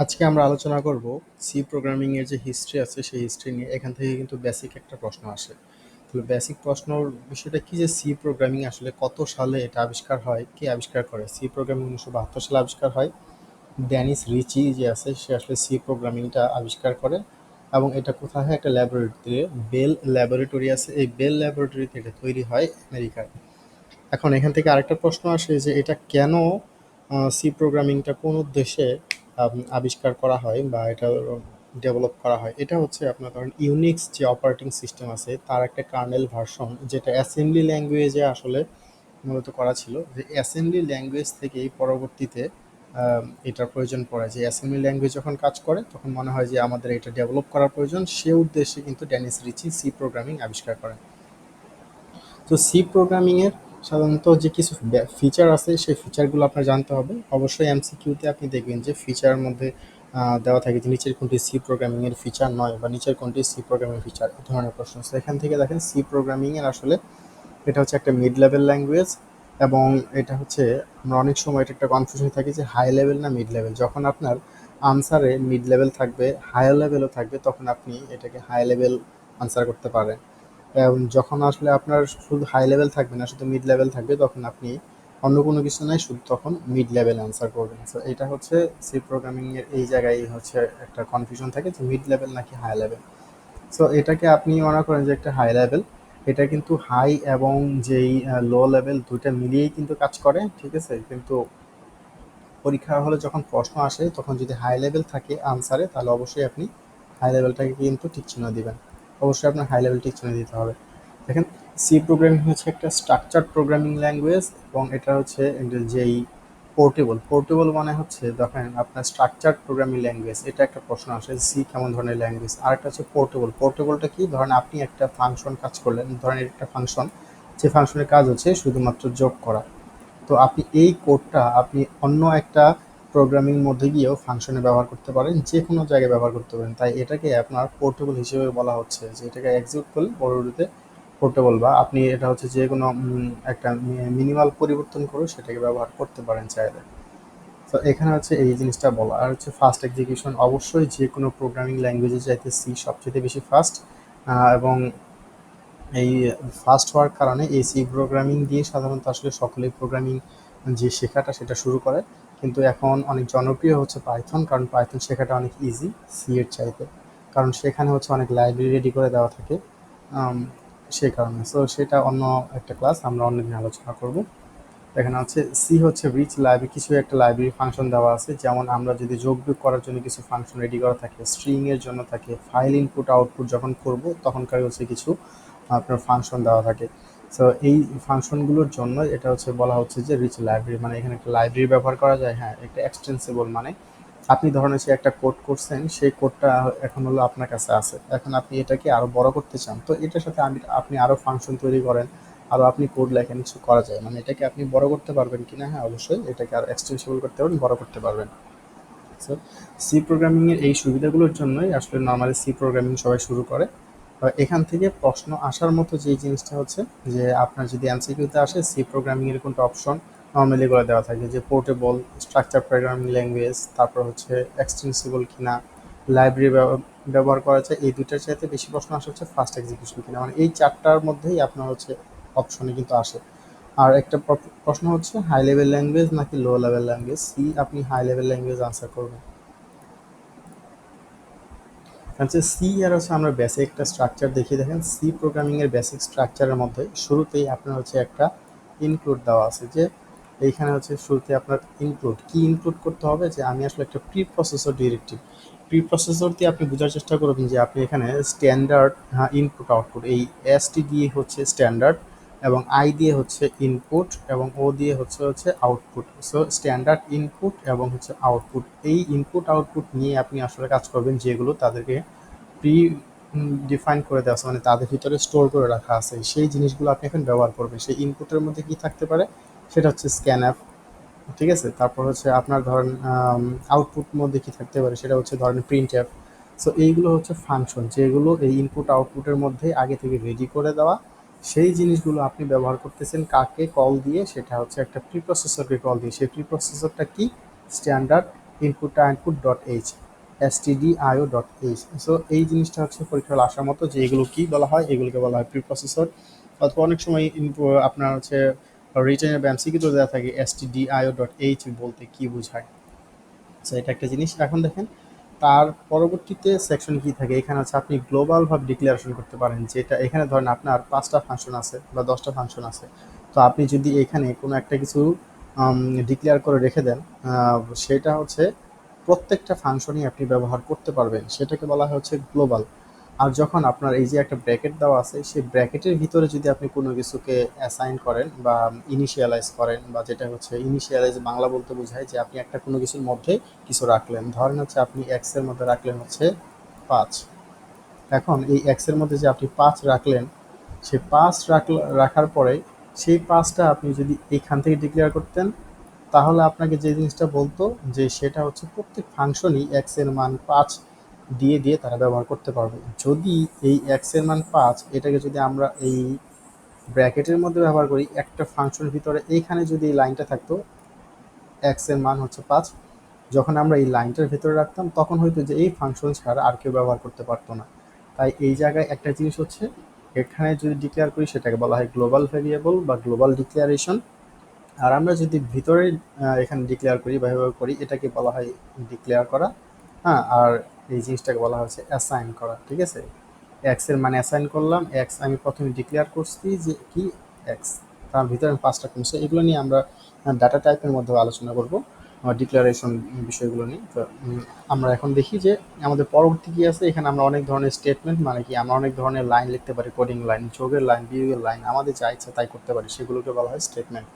আজকে আমরা আলোচনা করব সি প্রোগ্রামিং এর যে হিস্ট্রি আছে, সেই হিস্ট্রি নিয়ে। এখান থেকে কিন্তু বেসিক একটা প্রশ্ন আসে। তাহলে বেসিক প্রশ্নর বিষয়টা কি যে সি প্রোগ্রামিং আসলে কত সালে এটা আবিষ্কার হয়, কে আবিষ্কার করে? সি প্রোগ্রামিং উনিশশো বাহাত্তর সালে আবিষ্কার হয়। ড্যানিস রিচি যে আছে, সে আসলে সি প্রোগ্রামিংটা আবিষ্কার করে এবং এটা কোথায় হয়? একটা ল্যাবরেটরিতে বেল ল্যাবরেটরি আছে। এই বেল ল্যাবরেটরিতে এটা তৈরি হয় আমেরিকায়। এখন এখান থেকে আরেকটা প্রশ্ন আসে যে এটা কেন সি প্রোগ্রামিংটা কোন উদ্দেশ্যে আবিষ্কার করা হয় বা এটা ডেভেলপ করা হয়। এটা হচ্ছে আপনার ধরেন ইউনিক্স যে অপারেটিং সিস্টেম আছে, তার একটা কার্নেল ভার্সন যেটা অ্যাসেম্বলি ল্যাঙ্গুয়েজে আসলে মূলত করা ছিল। যে অ্যাসেম্বলি ল্যাঙ্গুয়েজ থেকেই পরবর্তীতে এটার প্রয়োজন পড়ে। যে অ্যাসেম্বলি ল্যাঙ্গুয়েজ যখন কাজ করে, তখন মনে হয় যে আমাদের এটা ডেভেলপ করার প্রয়োজন। সে উদ্দেশ্যে কিন্তু ড্যানিস রিচি সি প্রোগ্রামিং আবিষ্কার করেন। তো সি প্রোগ্রামিংয়ের সাধারণত যে কিছু ফিচার আছে, সেই ফিচারগুলো আপনার জানতে হবে। অবশ্যই এমসিকিউতে আপনি দেখবেন যে ফিচারের মধ্যে দেওয়া থাকে যে নিচের কোনটি সি প্রোগ্রামিং এর ফিচার নয় বা নিচের কোনটি সি প্রোগ্রামিং ফিচার এই ধরনের প্রশ্ন। তো এখান থেকে দেখেন সি প্রোগ্রামিং এর আসলে এটা হচ্ছে একটা মিড লেভেল ল্যাঙ্গুয়েজ এবং এটা হচ্ছে, আমরা অনেক সময় এটা একটা কনফিউশন থাকি যে হাই লেভেল না মিড লেভেল যখন আপনার আনসারে মিড লেভেল থাকবে হায়ার লেভেলও থাকবে, তখন আপনি এটাকে হাই লেভেল আনসার করতে পারেন। যখন আসলে আপনার শুধু হাই লেভেল থাকবে না, শুধু মিড লেভেল থাকবে, তখন আপনি অন্য কোনো কিছু নাই, শুধু তখন মিড লেভেল অ্যান্সার করবেন। সো এটা হচ্ছে সি প্রোগ্রামিং এর এই জায়গায় হচ্ছে একটা কনফিউশন থাকে যে মিড লেভেল নাকি হাই লেভেল সো এটাকে আপনি মনে করেন যে একটা হাই লেভেল এটা কিন্তু হাই এবং যেই লো লেভেল দুইটা মিলিয়েই কিন্তু কাজ করে, ঠিক আছে? কিন্তু পরীক্ষা হলে যখন প্রশ্ন আসে, তখন যদি হাই লেভেল থাকে আনসারে তাহলে অবশ্যই আপনি হাই লেভেলটাকে কিন্তু টিক চিহ্ন দিবেন। অবশ্যই আপনার হাই লেভেল টিক চিহ্ন দিতে হবে। দেখেন সি প্রোগ্রামিং হচ্ছে একটা স্ট্রাকচার প্রোগ্রামিং ল্যাঙ্গুয়েজ এবং এটা হচ্ছে যেই পোর্টেবল পোর্টেবল মানে হচ্ছে দেখেন আপনার স্ট্রাকচার প্রোগ্রামিং ল্যাঙ্গুয়েজ এটা একটা প্রশ্ন আসে সি কেমন ধরনের ল্যাঙ্গুয়েজ আর একটা হচ্ছে পোর্টেবল পোর্টেবলটা কি? ধরেন আপনি একটা ফাংশন কাজ করলেন, ধরেন একটা ফাংশন যে ফাংশনের কাজ হচ্ছে শুধুমাত্র যোগ করা। তো আপনি এই কোডটা আপনি অন্য একটা প্রোগ্রামিং মধ্যে গিয়েও ফাংশনে ব্যবহার করতে পারেন, যে কোনো জায়গায় ব্যবহার করতে পারেন। তাই এটাকে আপনার পোর্টেবল হিসেবে বলা হচ্ছে, যে এটাকে এক্সিকিউট করলে পরবর্তীতে পোর্টেবল বা আপনি এটা হচ্ছে যে কোনো একটা মিনিমাল পরিবর্তন করে সেটাকে ব্যবহার করতে পারেন চাইলে। তো এখানে হচ্ছে এই জিনিসটা বলা। আর হচ্ছে ফাস্ট এক্সিকিউশন অবশ্যই যে কোনো প্রোগ্রামিং ল্যাঙ্গুয়েজে চাইতে সি সবচেয়ে বেশি ফাস্ট এবং এই ফাস্ট হওয়ার কারণে এই সি প্রোগ্রামিং দিয়ে সাধারণত আসলে সকলেই প্রোগ্রামিং যে শেখাটা সেটা শুরু করে। কিন্তু এখন অনেক জনপ্রিয় হচ্ছে পাইথন কারণ পাইথন শেখাটা অনেক ইজি সি এর চাইতে। কারণ সেখানে হচ্ছে অনেক লাইব্রেরি রেডি করে দেওয়া থাকে সেই কারণে। সো সেটা অন্য একটা ক্লাস আমরা অন্যদিন আলোচনা করব। এখানে হচ্ছে সি হচ্ছে রিচ লাইব্রেরি কিছু একটা লাইব্রেরি ফাংশন দেওয়া আছে। যেমন আমরা যদি যোগ বিয়োগ করার জন্য কিছু ফাংশন রেডি করা থাকে স্ট্রিং এর জন্য থাকে ফাইল ইনপুট আউটপুট যখন করব, তখনকার হচ্ছে কিছু আপনার ফাংশন দেওয়া থাকে। সো এই ফাংশনগুলোর জন্য এটা হচ্ছে বলা হচ্ছে যে রিচ লাইব্রেরি মানে এখানে একটা লাইব্রেরি ব্যবহার করা যায় হ্যাঁ একটা এক্সটেন্সিবল মানে। আপনি ধরেন হচ্ছে একটা কোড করছেন, সেই কোডটা এখন হলো আপনার কাছে আছে। এখন আপনি এটাকে আরও বড় করতে চান, তো এটার সাথে আমি, আপনি আরও ফাংশন তৈরি করেন আরও আপনি কোড লেখেন, কিছু করা যায়। মানে এটাকে আপনি বড় করতে পারবেন কিনা হ্যাঁ অবশ্যই এটাকে আরও এক্সটেন্সিবল করতে পারবেন, বড় করতে পারবেন। সো সি প্রোগ্রামিংয়ের এই সুবিধাগুলোর জন্যই আসলে নর্মালি সি প্রোগ্রামিং সবাই শুরু করে। এখান থেকে প্রশ্ন আসার মতো যে জিনিসটা হচ্ছে যে আপনার যদি এমসিকিউতে আসে, সি প্রোগ্রামিং এর কোনটা অপশন নর্মালি করে দেওয়া থাকে যে পোর্টেবল স্ট্রাকচার প্রোগ্রামিং ল্যাঙ্গুয়েজ তারপর হচ্ছে এক্সটেন্সিবল কিনা লাইব্রেরি ব্যবহার করা যায়, এই দুইটার চাইতে বেশি প্রশ্ন আসে হচ্ছে ফার্স্ট এক্সিকিউশন কিনা। মানে এই চারটার মধ্যেই আপনার হচ্ছে অপশনে কিন্তু আসে। আর একটা প্র- প্রশ্ন হচ্ছে হাই লেভেল ল্যাঙ্গুয়েজ নাকি লো লেভেল ল্যাঙ্গুয়েজ সি আপনি হাই লেভেল ল্যাঙ্গুয়েজ আনসার করবেন। হচ্ছে সি আর হচ্ছে আমরা বেসিক একটা স্ট্রাকচার দেখিয়ে দেখেন। সি প্রোগ্রামিং এর বেসিক স্ট্রাকচারের মধ্যে শুরুতেই আপনার হচ্ছে একটা ইনক্লুড দেওয়া আছে যে, এইখানে হচ্ছে শুরুতে আপনার ইনক্লুড কি ইনক্লুড করতে হবে? যে আমি আসলে একটা preprocessor directive preprocessor দিয়ে আপনি বোঝার চেষ্টা করবেন যে আপনি এখানে স্ট্যান্ডার্ড ইনপুট আউটপুট এই এসটি দিয়ে হচ্ছে স্ট্যান্ডার্ড এবং আই দিয়ে হচ্ছে ইনপুট এবং ও দিয়ে হচ্ছে হচ্ছে আউটপুট সো স্ট্যান্ডার্ড ইনপুট এবং হচ্ছে আউটপুট এই ইনপুট আউটপুট নিয়ে আপনি আসলে কাজ করবেন যেগুলো তাদেরকে প্রি ডিফাইন করে দেওয়া মানে তাদের ভিতরে স্টোর করে রাখা আছে। সেই জিনিসগুলো আপনি এখন ব্যবহার করবেন। সেই ইনপুটের মধ্যে কি থাকতে পারে? সেটা হচ্ছে স্ক্যান অ্যাপ ঠিক আছে? তারপর হচ্ছে আপনার ধরেন আউটপুট মধ্যে কি থাকতে পারে? সেটা হচ্ছে ধরেন প্রিন্ট অ্যাপ সো এইগুলো হচ্ছে ফাংশন যেগুলো এই ইনপুট আউটপুটের মধ্যে আগে থেকে রেডি করে দেওয়া। সেই জিনিসগুলো আপনি ব্যবহার করতেছেন কাকে কল দিয়ে? সেটা হচ্ছে একটা প্রি প্রসেসরকে কল দিয়ে। সেই প্রি প্রসেসরটা কি standard input output dot H STDIO dot H so এই জিনিসটা হচ্ছে পরীক্ষার আসার মতো যে এগুলো কি বলা হয়, এগুলোকে বলা হয় প্রি প্রসেসর অথবা অনেক সময় ইনপু আপনার হচ্ছে রিটার্নের ব্যায়াম সিকিউতে দেওয়া থাকে এসটিডিআইও ডট এইচ বলতে কী বোঝায়। সো এটা একটা জিনিস। এখন দেখেন তার পরবর্তীতে সেকশন কি থাকে? এখানে আছে, আপনি গ্লোবাল গ্লোবালভাবে ডিক্লারেশন করতে পারেন যেটা এখানে ধরেন আপনার পাঁচটা ফাংশন আছে বা দশটা ফাংশন আছে। তো আপনি যদি এখানে কোনো একটা কিছু ডিক্লেয়ার করে রেখে দেন সেটা হচ্ছে প্রত্যেকটা ফাংশনই আপনি ব্যবহার করতে পারবেন। সেটাকে বলা হচ্ছে গ্লোবাল আর যখন আপনার এই যে একটা ব্র্যাকেট দেওয়া আছে, সেই ব্র্যাকেটের ভিতরে যদি আপনি কোনো কিছুকে অ্যাসাইন করেন বা ইনিশিয়ালাইজ করেন বা যেটা হচ্ছে ইনিশিয়ালাইজ বাংলা বলতে বোঝায় যে আপনি একটা কোনো কিছুর মধ্যে কিছু রাখলেন। ধরেন হচ্ছে আপনি এক্সের মধ্যে রাখলেন হচ্ছে পাঁচ। এখন এই এক্সের মধ্যে যে আপনি পাঁচ রাখলেন সেই পাঁচ রাখার পরে সেই পাঁচটা আপনি যদি এইখান থেকে ডিক্লেয়ার করতেন, তাহলে আপনাকে যে জিনিসটা বলতো যে সেটা হচ্ছে প্রত্যেক ফাংশনই এক্সের মান পাঁচ দিয়ে দিয়ে তারা ব্যবহার করতে পারবে। যদি এই এক্সের মান পাঁচ, এটাকে যদি আমরা এই ব্র্যাকেটের মধ্যে ব্যবহার করি, একটা ফাংশনের ভিতরে এইখানে যদি এই লাইনটা থাকতো এক্সের মান হচ্ছে পাঁচ, যখন আমরা এই লাইনটার ভিতরে রাখতাম, তখন হয়তো যে এই ফাংশন ছাড়া আর কেউ ব্যবহার করতে পারতো না। তাই এই জায়গায় একটা জিনিস হচ্ছে, এখানে যদি ডিক্লেয়ার করি, সেটাকে বলা হয় গ্লোবাল ভেরিয়েবল বা গ্লোবাল ডিক্লারেশন আর আমরা যদি ভিতরে এখানে ডিক্লেয়ার করি বা ব্যবহার করি, এটাকে বলা হয় ডিক্লেয়ার করা। হ্যাঁ আর এই জিনিসটাকে বলা হচ্ছে অ্যাসাইন করা, ঠিক আছে? এক্সের মানে অ্যাসাইন করলাম এক্স আমি প্রথমে ডিক্লেয়ার করছি যে কি? এক্স তার ভিতরে পাঁচটা কমছে এগুলো নিয়ে আমরা ডাটা টাইপের মধ্যে আলোচনা করব ডিক্লারেশন বিষয়গুলো নিয়ে। তো আমরা এখন দেখি যে আমাদের পরবর্তী কি আছে? এখানে আমরা অনেক ধরনের স্টেটমেন্ট মানে কি আমরা অনেক ধরনের লাইন লিখতে পারি কোডিং লাইন যোগের লাইন বিয়োগের লাইন আমাদের যা ইচ্ছা তাই করতে পারি, সেগুলোকে বলা হয় স্টেটমেন্ট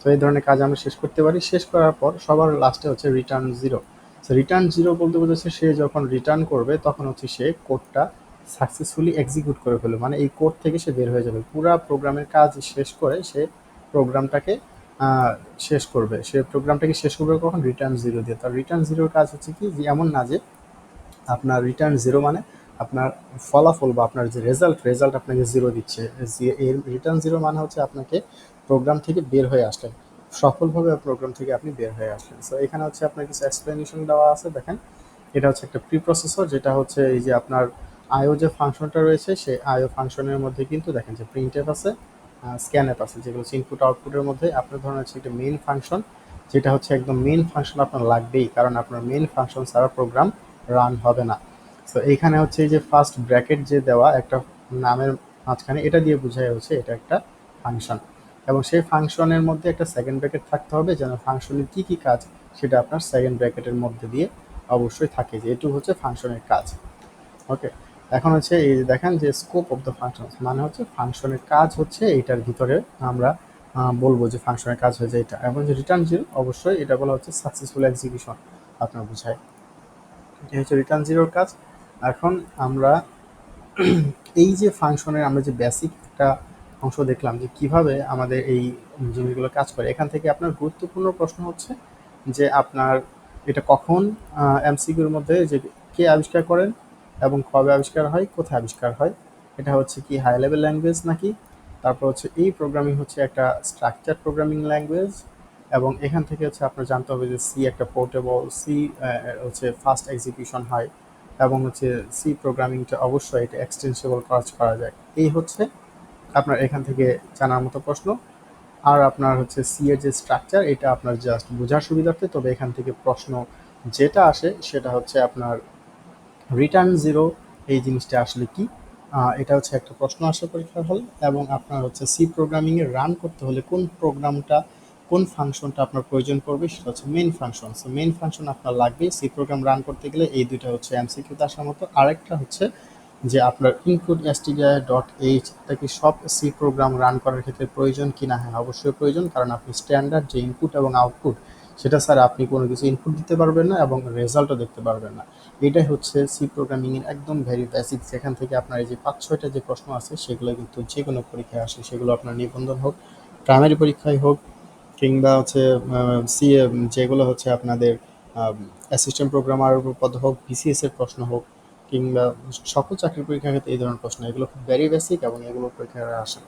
তো এই ধরনের কাজ আমরা শেষ করতে পারি। শেষ করার পর সবার লাস্টে হচ্ছে রিটার্ন জিরো রিটার্ন জিরো বলতে বোঝাচ্ছে সে যখন রিটার্ন করবে, তখন হচ্ছে সে কোডটা সাকসেসফুলি এক্সিকিউট করে ফেলবে। মানে এই কোড থেকে সে বের হয়ে যাবে। পুরো প্রোগ্রামের কাজ শেষ করে সে প্রোগ্রামটাকে শেষ করবে। সে প্রোগ্রামটাকে শেষ করবে কখন? রিটার্ন জিরো দিয়ে। তার রিটার্ন জিরোর কাজ হচ্ছে কি? যে এমন না যে আপনার রিটার্ন জিরো মানে আপনার ফলাফল বা আপনার যে রেজাল্ট রেজাল্ট আপনাকে জিরো দিচ্ছে। এর রিটার্ন জিরো মানে হচ্ছে আপনাকে প্রোগ্রাম থেকে বের হয়ে আসলেন। সফলভাবে প্রোগ্রাম থেকে আপনি বের হয়ে আসলেন। সো এখানে হচ্ছে আপনার কিছু এক্সপ্লেনেশন দেওয়া আছে, দেখেন। এটা হচ্ছে একটা প্রি প্রসেসর যেটা হচ্ছে এই যে আপনার আইও যে ফাংশনটা রয়েছে, সেই আইও ফাংশনের মধ্যে কিন্তু দেখেন যে প্রিন্ট অ্যাপ আছে স্ক্যান অ্যাপ আছে, যেগুলো হচ্ছে ইনপুট আউটপুটের মধ্যে আপনার ধরনের হচ্ছে একটা মেইন ফাংশন যেটা হচ্ছে একদম মেইন ফাংশন আপনার লাগবেই, কারণ আপনার মেইন ফাংশন ছাড়া প্রোগ্রাম রান হবে না। সো এইখানে হচ্ছে এই যে ফার্স্ট ব্র্যাকেট যে দেওয়া, একটা নামের মাঝখানে, এটা দিয়ে বোঝায় হচ্ছে এটা একটা ফাংশন এবং সেই ফাংশনের মধ্যে একটা সেকেন্ড ব্র্যাকেট থাকতে হবে, যেন ফাংশনের কী কী কাজ সেটা আপনার সেকেন্ড ব্র্যাকেটের মধ্যে দিয়ে অবশ্যই থাকে, যে এটুকু হচ্ছে ফাংশনের কাজ। ওকে এখন হচ্ছে এই যে দেখেন যে স্কোপ অফ দ্য ফাংশন মানে হচ্ছে ফাংশনের কাজ হচ্ছে এইটার ভিতরে আমরা বলব যে ফাংশনের কাজ হয়েছে এটা এবং যে রিটার্ন জিরো অবশ্যই এটা বলা হচ্ছে সাকসেসফুল এক্সিকিউশন আপনার বোঝায়। এটা হচ্ছে রিটার্ন জিরোর কাজ। এখন আমরা, এই যে ফাংশনের আমরা যে বেসিক একটা অংশ দেখলাম যে কীভাবে আমাদের এই জিনিসগুলো কাজ করে। এখান থেকে আপনার গুরুত্বপূর্ণ প্রশ্ন হচ্ছে যে আপনার এটা কখন এমসিকিউর মধ্যে যে কে আবিষ্কার করেন এবং কবে আবিষ্কার হয়, কোথায় আবিষ্কার হয়? এটা হচ্ছে কি হাই লেভেল ল্যাঙ্গুয়েজ নাকি? তারপর হচ্ছে এই প্রোগ্রামিং হচ্ছে একটা স্ট্রাকচার প্রোগ্রামিং ল্যাঙ্গুয়েজ এবং এখান থেকে হচ্ছে আপনার জানতে হবে যে সি একটা পোর্টেবল সি হচ্ছে ফাস্ট এক্সিকিউশন হয় এবং হচ্ছে সি প্রোগ্রামিংটা অবশ্যই এটা এক্সটেন্সিবল কাজ করা যায়। এই হচ্ছে আপনার এখান থেকে জানার মতো প্রশ্ন। আর আপনার হচ্ছে সি এর যে স্ট্রাকচার এটা আপনার জাস্ট বোঝার সুবিধার্থে, তবে এখান থেকে প্রশ্ন যেটা আসে, সেটা হচ্ছে আপনার রিটার্ন জিরো এই জিনিসটা আসলে কি? এটা হচ্ছে একটা প্রশ্ন আসে পরীক্ষার হল, এবং আপনার হচ্ছে সি প্রোগ্রামিংয়ে রান করতে হলে কোন প্রোগ্রামটা কোন ফাংশনটা আপনার প্রয়োজন পড়বে, সেটা হচ্ছে main function so main function আপনার লাগবে সি প্রোগ্রাম রান করতে গেলে এই দুইটা হচ্ছে এমসিকিউতে আসার মতো। আরেকটা হচ্ছে যে আপনার ইনপুট এসটিডিআই ডট এইচ কি সব সি প্রোগ্রাম রান করার ক্ষেত্রে প্রয়োজন কি না হ্যাঁ অবশ্যই প্রয়োজন, কারণ আপনি স্ট্যান্ডার্ড যে ইনপুট এবং আউটপুট সেটা স্যার আপনি কোনো কিছু ইনপুট দিতে পারবেন না এবং রেজাল্টও দেখতে পারবেন না। এটাই হচ্ছে সি প্রোগ্রামিংয়ের একদম ভেরি বেসিক যেখান থেকে আপনার এই যে পাঁচ, ছয়টা যে প্রশ্ন আছে, সেগুলো কিন্তু যে কোনো পরীক্ষায় আসে, সেগুলো আপনার নিবন্ধন হোক প্রাইমারি পরীক্ষায় হোক, কিংবা হচ্ছে সি যেগুলো হচ্ছে আপনাদের অ্যাসিস্ট্যান্ট প্রোগ্রামার পদ হোক বিসিএস এর প্রশ্ন হোক কিংবা সকল চাকরির পরীক্ষার ক্ষেত্রে এই ধরনের প্রশ্ন, এগুলো খুব ভেরি বেসিক এবং এগুলো পরীক্ষায় আসে।